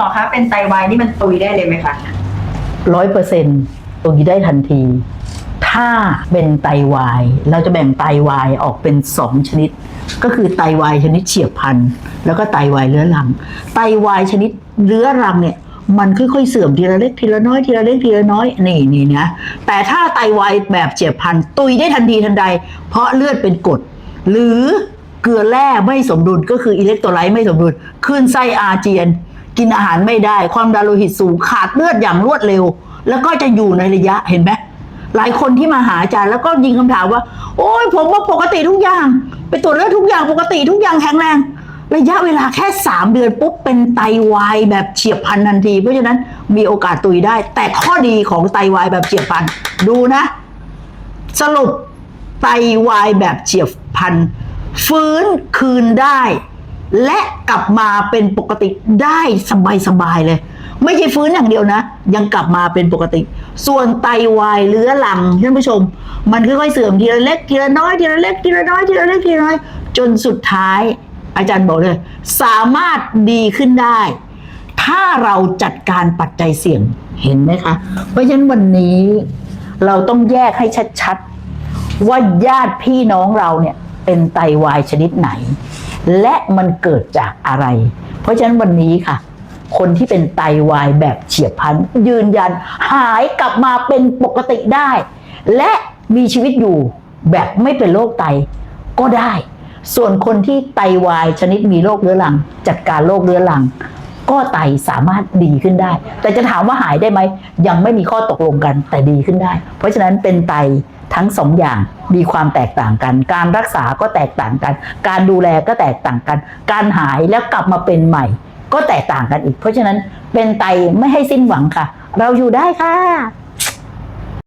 หมอคะเป็นไตวายนี่มันตุยได้เลยไหมคะร้อยเปอร์เซ็นต์ตรงนี้ได้ทันที ถ้าเป็นไตวาย เราจะแบ่งไตวายออกเป็นสองชนิด ก็คือไตวายชนิดเฉียบพลันแล้วก็ไตวายเรื้อรัง ไตวายชนิดเรื้อรังเนี่ย มันค่อยๆเสื่อมทีละเล็กทีละน้อยทีละเล็กทีละน้อยนี่นี่นะแต่ถ้าไตวายแบบเฉียบพลันตุยได้ทันทีทันใด เพราะเลือดเป็นกรดหรือเกลือแร่ไม่สมดุลก็คืออิเล็กโทรไลต์ไม่สมดุลคลื่นไส้อาเจียน กินอาหารไม่ได้ ความดันโลหิตสูงขาดเลือดอย่างรวดเร็ว แล้วก็จะอยู่ในระยะเห็นไหมหลายคนที่มาหาอาจารย์แล้วก็ยิงคำถามว่า โอ้ยผมว่าปกติทุกอย่าง ไปตรวจเลือดทุกอย่างปกติทุกอย่างแข็งแรง ระยะเวลาแค่ 3 เดือนปุ๊บเป็นไตวายแบบเฉียบพลันทันที เพราะฉะนั้นมีโอกาสตุยได้ แต่ข้อดีของไตวายแบบเฉียบพลัน ดูนะ สรุปไตวายแบบเฉียบพลัน ฟื้นคืนได้ และกลับมาเป็นปกติได้สบายๆเลย ไม่ใช่ฟื้นอย่างเดียวนะ ยังกลับมาเป็นปกติ ส่วนไตวายเรื้อรังท่านผู้ชม มันค่อยๆเสื่อมทีละเล็กทีละน้อยทีละเล็กทีละน้อยทีละเล็กทีละน้อย จนสุดท้าย อาจารย์บอกเลย สามารถดีขึ้นได้ ถ้าเราจัดการปัจจัยเสี่ยงเห็นไหมคะ เพราะฉะนั้นวันนี้เราต้องแยกให้ชัดๆว่าญาติพี่น้องเราเนี่ยเป็นไตวายชนิดไหน และมันเกิดจากอะไร เพราะฉะนั้นวันนี้ค่ะ คนที่เป็นไตวายแบบเฉียบพลันยืนยันหายกลับมาเป็นปกติได้ และมีชีวิตอยู่แบบไม่เป็นโรคไตก็ได้ ส่วนคนที่ไตวายชนิดมีโรคเรื้อรัง จัดการโรคเรื้อรัง ก็ไตสามารถดีขึ้นได้ แต่จะถามว่าหายได้ไหม ยังไม่มีข้อตกลงกันแต่ดีขึ้นได้ เพราะฉะนั้นเป็นไตทั้งสองอย่างมีความแตกต่างกัน การรักษาก็แตกต่างกัน การดูแลก็แตกต่างกัน การหายแล้วกลับมาเป็นใหม่ ก็แตกต่างกันอีก เพราะฉะนั้นเป็นไตไม่ให้สิ้นหวังค่ะ เราอยู่ได้ค่ะ